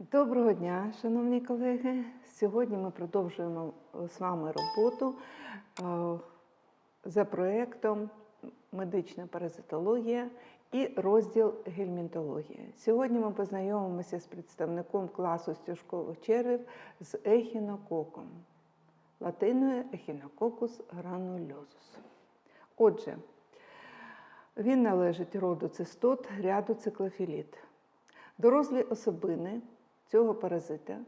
Доброго дня, шановні колеги. Сьогодні ми продовжуємо е, з вами роботу е, за проєктом Медична паразитологія і розділ гельмінтологія. Сьогодні ми познайомимося з представником класу стюжкових червів з ехінококом, латиною ехінококус гранульозус. Отже, він належить роду цистот, ряду циклофіліт. Дорослі особини цього паразита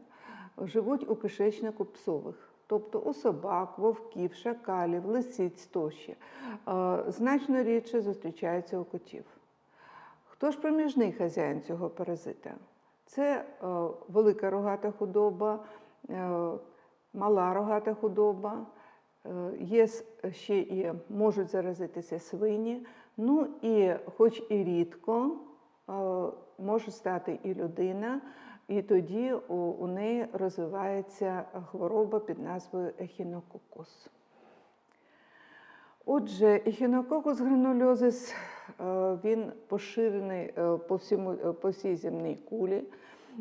живуть у кишечнику псових, тобто у собак, вовків, шакалів, лисиць тощо. Е, Значно рідше зустрічаються у котів. Хто ж проміжний хазяїн цього паразита? Це е, велика рогата худоба, е, мала рогата худоба, є ще і можуть заразитися свині. Ну і хоч і рідко може стати і людина, і тоді у, у неї розвивається хвороба під назвою ехінококус. Отже, ехінококус гранульозис е, він поширений е, по, всьому, е, по всій земній кулі,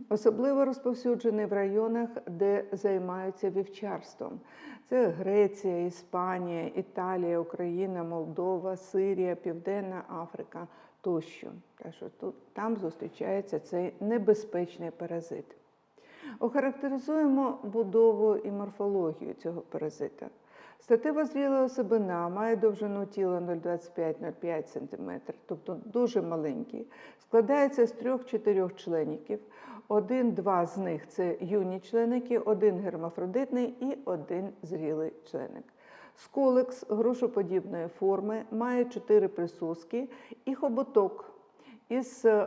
особливо розповсюджений в районах, де займаються вівчарством. Це Греція, Іспанія, Італія, Україна, Молдова, Сирія, Південна Африка тощо. Так що тут, там зустрічається цей небезпечний паразит. Охарактеризуємо будову і морфологію цього паразита. Статева зріла особина має довжину тіла 0,25-0,5 см, тобто дуже маленький. Складається з трьох-чотирьох члеників. Один-два з них це юні членики, один гермафродитний і один зрілий членик. Сколекс грушоподібної форми має чотири присоски і хоботок із е,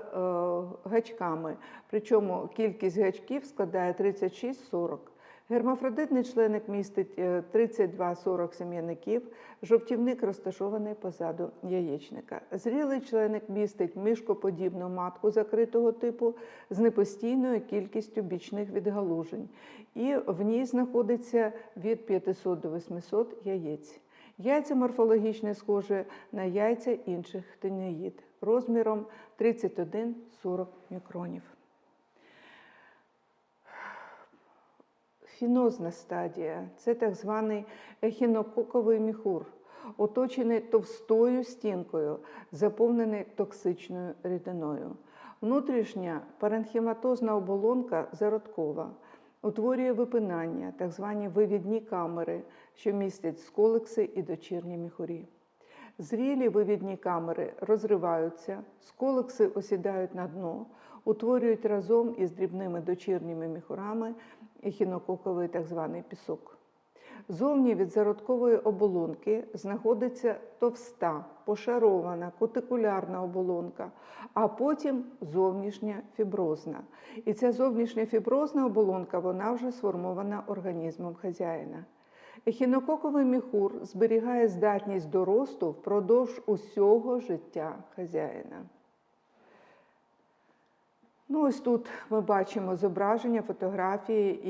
гачками. Причому кількість гачків складає 36-40. Гермафродитний членик містить е, 32-40 сім'яників, жовтівник розташований позаду яєчника. Зрілий членик містить мишкоподібну матку закритого типу з непостійною кількістю бічних відгалужень, і в ній знаходиться від 500 до 800 яєць. Яйця морфологічно схожі на яйця інших тенеїд розміром 31-40 мікронів. Фінозна стадія це так званий ехінококовий міхур, оточений товстою стінкою, заповнений токсичною рідиною. Внутрішня паренхематозна оболонка зародкова, утворює випинання, так звані вивідні камери, що містять сколекси і дочірні міхурі. Зрілі вивідні камери розриваються, сколекси осідають на дно, утворюють разом із дрібними дочірніми міхурами ехінококовий так званий пісок. Зовні від зародкової оболонки знаходиться товста, пошарована кутикулярна оболонка, а потім зовнішня фіброзна. І ця зовнішня фіброзна оболонка вона вже сформована організмом хазяїна. Ехінококовий міхур зберігає здатність до росту впродовж усього життя хазяїна. Ну, ось тут ми бачимо зображення, фотографії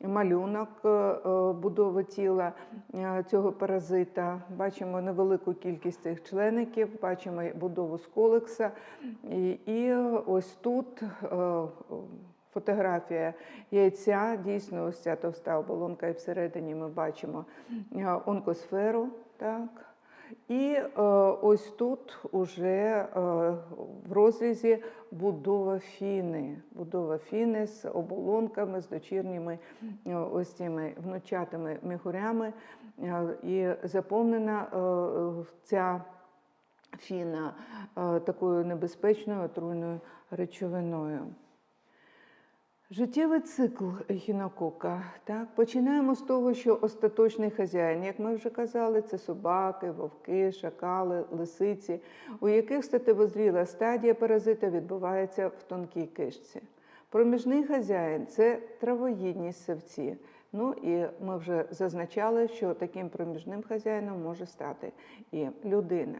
і малюнок е, е, будови тіла е, цього паразита. Бачимо невелику кількість цих члеників, бачимо будову сколекса. І, і ось тут фотографія яйця. Дійсно, ось ця товста оболонка, і всередині ми бачимо онкосферу. Так. І е, ось тут уже е, в розрізі будова фіни, будова фіни з оболонками, з дочірніми е, ось цими внучатими міхурями. Е, і заповнена е, ця фіна е, такою небезпечною отруйною речовиною. Життєвий цикл гінокока. Так? Починаємо з того, що остаточний хазяїн, як ми вже казали, це собаки, вовки, шакали, лисиці, у яких статевозріла стадія паразита відбувається в тонкій кишці. Проміжний хазяїн це травоїдні савці. Ну і ми вже зазначали, що таким проміжним хазяїном може стати і людина.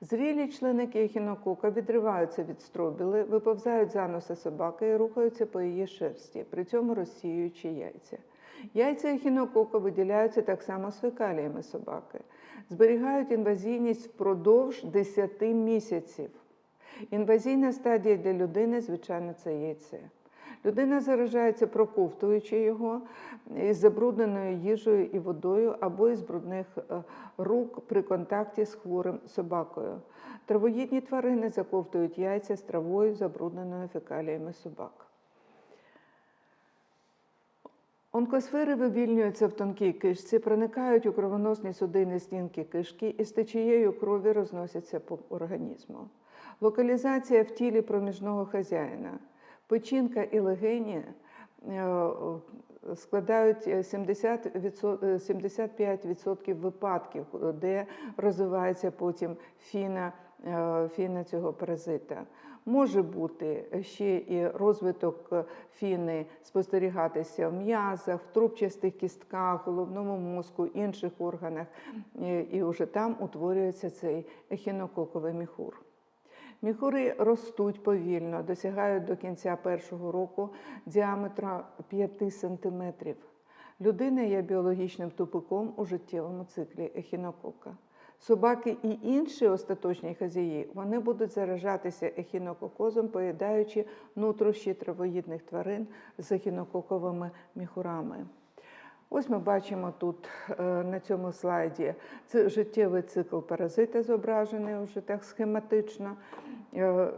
Зрілі членики ехінокока відриваються від стробіли, виповзають за носа собаки і рухаються по її шерсті, при цьому розсіюючи яйця. Яйця ехінокока виділяються так само з фекаліями собаки, зберігають інвазійність впродовж 10 місяців. Інвазійна стадія для людини, звичайно, це яйце. Людина заражається, проковтуючи його із забрудненою їжею і водою або із брудних е, рук при контакті з хворим собакою. Травоїдні тварини заковтують яйця з травою, забрудненою фекаліями собак. Онкосфери вивільнюються в тонкій кишці, проникають у кровоносні судини стінки кишки і з течією крові розносяться по організму. Локалізація в тілі проміжного хазяїна. Печінка і легені е, складають 70 відсо- е, 75% випадків, де розвивається потім фіна, е, фіна цього паразита. Може бути ще і розвиток фіни спостерігатися в м'язах, в трубчастих кістках, головному мозку, інших органах, і вже там утворюється цей ехінококовий міхур. Міхури ростуть повільно, досягають до кінця першого року діаметра 5 см. Людина є біологічним тупиком у життєвому циклі ехінокока. Собаки і інші остаточні хазяї вони будуть заражатися ехінококозом, поїдаючи нутрощі травоїдних тварин з ехінококовими міхурами. Ось ми бачимо тут е, на цьому слайді життєвий цикл паразита зображений вже так схематично. Е,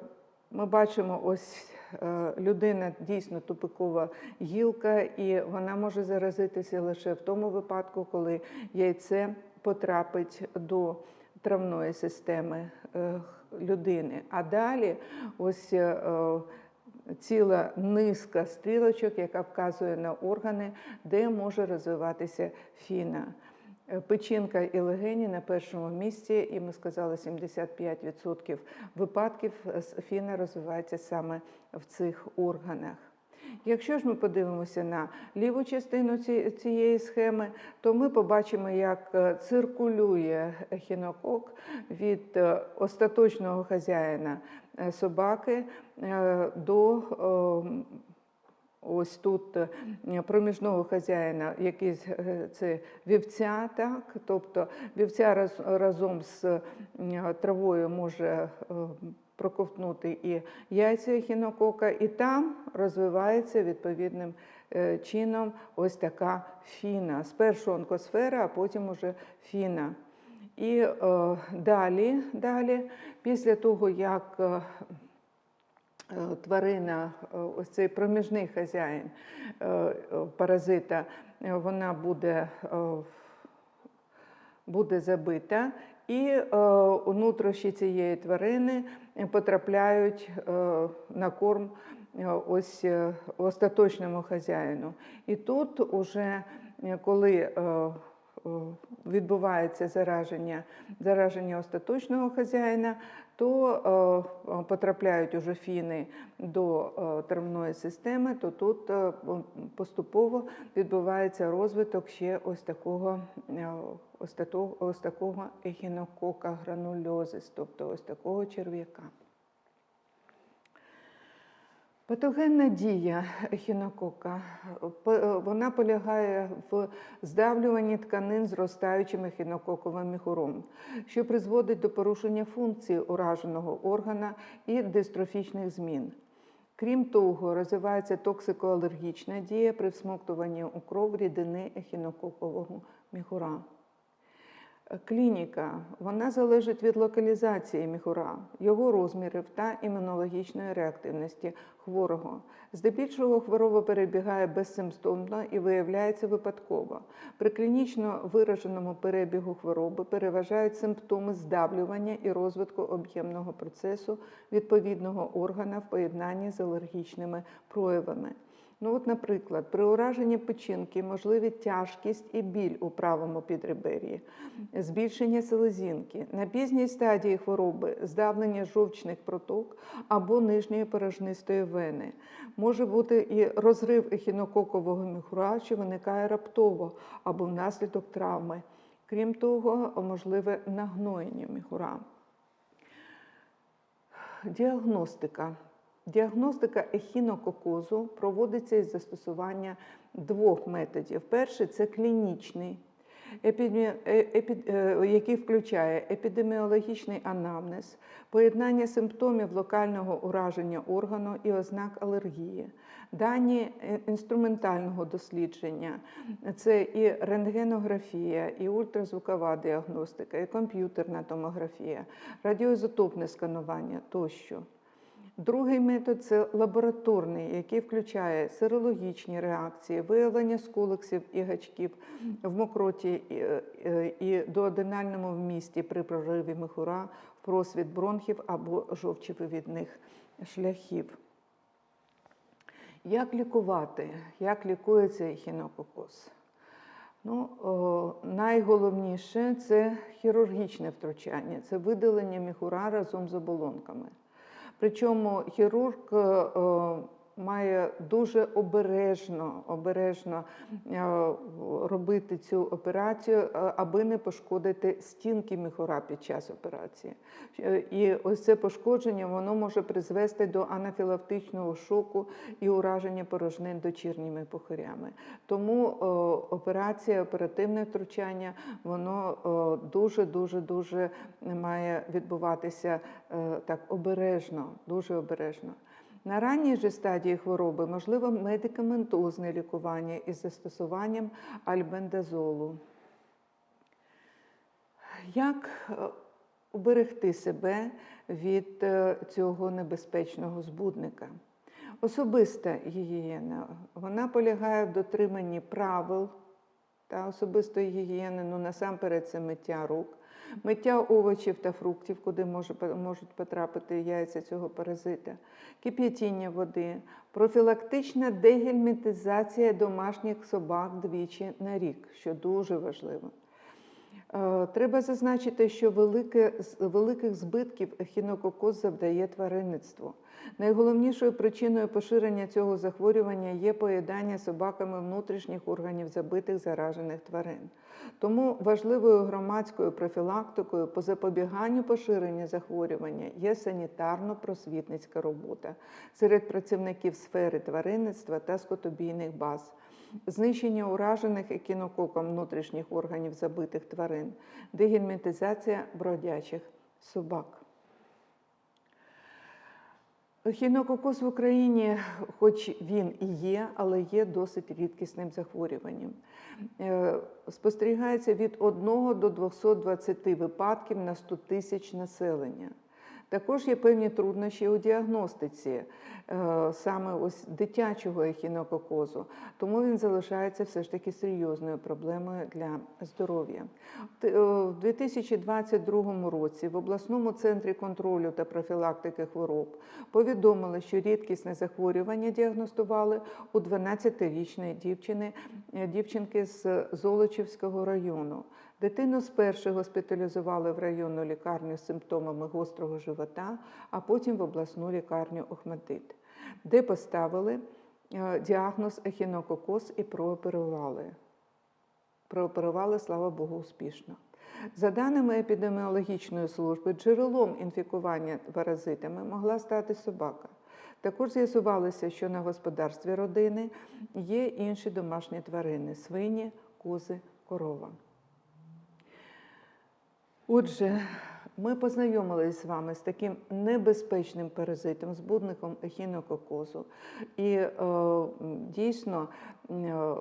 Ми бачимо, ось е, людина дійсно тупикова гілка, і вона може заразитися лише в тому випадку, коли яйце потрапить до травної системи людини. А далі ось ціла низка стрілочок, яка вказує на органи, де може розвиватися фіна. Е, Печінка і легені на першому місці, і ми сказали, 75% випадків фіна розвивається саме в цих органах. Якщо ж ми подивимося на ліву частину цієї схеми, то ми побачимо, як е, циркулює ехінокок від е, остаточного хазяїна е, собаки до ось тут проміжного хазяїна, який це вівця, так? тобто вівця раз, разом з травою може проковтнути і яйця ехінокока, і там розвивається відповідним е, чином ось така фіна. Спершу онкосфера, а потім уже фіна. І е, далі, далі, після того, як е, е, тварина, ось цей проміжний хазяїн паразита, вона буде, буде забита, і е, нутрощі цієї тварини потрапляють е, на корм е, ось е, остаточному хазяїну. І тут уже е, коли е, е, відбувається зараження, зараження остаточного хазяїна, то е, потрапляють уже фіни до е, травної системи, то тут е, поступово відбувається розвиток ще ось такого, ось такого ехінокока гранульозис, тобто ось такого черв'яка. Патогенна дія ехінокока вона полягає в здавлюванні тканин зростаючим ехінококовим міхуром, що призводить до порушення функції ураженого органа і дистрофічних змін. Крім того, розвивається токсикоалергічна дія при всмоктуванні у кров рідини ехінококового міхура. Клініка вона залежить від локалізації міхура, його розмірів та імунологічної реактивності хворого. Здебільшого хвороба перебігає безсимптомно і виявляється випадково. При клінічно вираженому перебігу хвороби переважають симптоми здавлювання і розвитку об'ємного процесу відповідного органа в поєднанні з алергічними проявами. Ну, от, наприклад, при ураженні печінки можливі тяжкість і біль у правому підребер'ї, збільшення селезінки, на пізній стадії хвороби здавлення жовчних проток або нижньої порожнистої вени. Може бути і розрив ехінококового міхура, що виникає раптово або внаслідок травми. Крім того, можливе нагноєння міхура. Діагностика. Діагностика ехінококозу проводиться із застосування двох методів. Перший це клінічний. е- е, який включає епідеміологічний анамнез, поєднання симптомів локального ураження органу і ознак алергії, дані е, інструментального дослідження, це і рентгенографія, і ультразвукова діагностика, і комп'ютерна томографія, радіоізотопне сканування тощо. Другий метод це лабораторний, який включає серологічні реакції, виявлення сколексів і гачків в мокроті і, е, і доодинальному вмісті при прориві михура, просвіт бронхів або жовчовивідних шляхів. Як лікувати? Як лікується ехінококоз? Ну, найголовніше це хірургічне втручання, це видалення міхура разом з оболонками. Причому хірург е, е, має дуже обережно, обережно е, робити цю операцію, е, аби не пошкодити стінки міхура під час операції. Е, І ось це пошкодження воно може призвести до анафілактичного шоку і ураження порожнин дочірніми пухарями. Тому операція, оперативне втручання, воно дуже дуже дуже має відбуватися так обережно, дуже обережно. На ранній же стадії хвороби можливо медикаментозне лікування із застосуванням альбендазолу. Як е, уберегти себе від е, цього небезпечного збудника? Особиста гігієна вона полягає в дотриманні правил та особистої гігієни, ну насамперед це миття рук, миття овочів та фруктів, куди можуть потрапити яйця цього паразита, кип'ятіння води, профілактична дегельмінтизація домашніх собак двічі на рік, що дуже важливо. Е, Треба зазначити, що велике, великих збитків ехінококоз завдає тваринництву. Найголовнішою причиною поширення цього захворювання є поїдання собаками внутрішніх органів забитих заражених тварин. Тому важливою громадською профілактикою по запобіганню поширення захворювання є санітарно-просвітницька робота серед працівників сфери тваринництва та скотобійних баз знищення уражених екінококом внутрішніх органів забитих тварин, дегельмінтизація бродячих собак. Ехінококоз в Україні, хоч він і є, але є досить рідкісним захворюванням. Е, Спостерігається від 1 до 220 випадків на 100 тисяч населення. Також є певні труднощі у діагностиці е, саме ось дитячого ехінококозу, тому він залишається все ж таки серйозною проблемою для здоров'я. Е, 2022 році в обласному центрі контролю та профілактики хвороб повідомили, що рідкісне захворювання діагностували у 12-річної дівчини, е, дівчинки з Золочівського району. Дитину спершу госпіталізували в районну лікарню з симптомами гострого живота, а потім в обласну лікарню Охматит, де поставили е, діагноз ехінококоз і прооперували. Прооперували, слава Богу, успішно. За даними епідеміологічної служби, джерелом інфікування паразитами могла стати собака. Також з'ясувалося, що на господарстві родини є інші домашні тварини свині, кози, корова. Отже, ми познайомилися з вами з таким небезпечним паразитом, збудником ехінококозу. І е, дійсно е,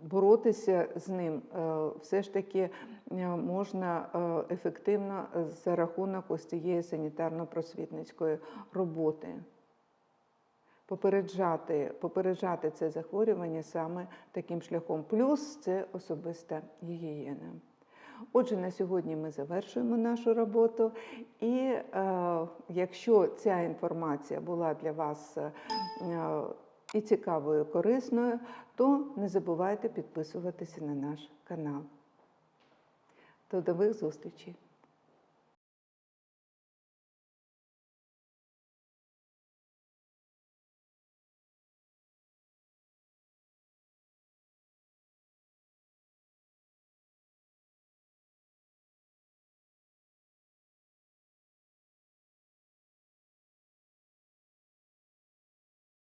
боротися з ним е, все ж таки е, можна е, ефективно за рахунок ось цієї санітарно-просвітницької роботи. Попереджати, попереджати це захворювання саме таким шляхом. Плюс це особиста гігієна. Отже, на сьогодні ми завершуємо нашу роботу. І е, якщо ця інформація була для вас е, і цікавою, і корисною, то не забувайте підписуватися на наш канал. До нових зустрічей!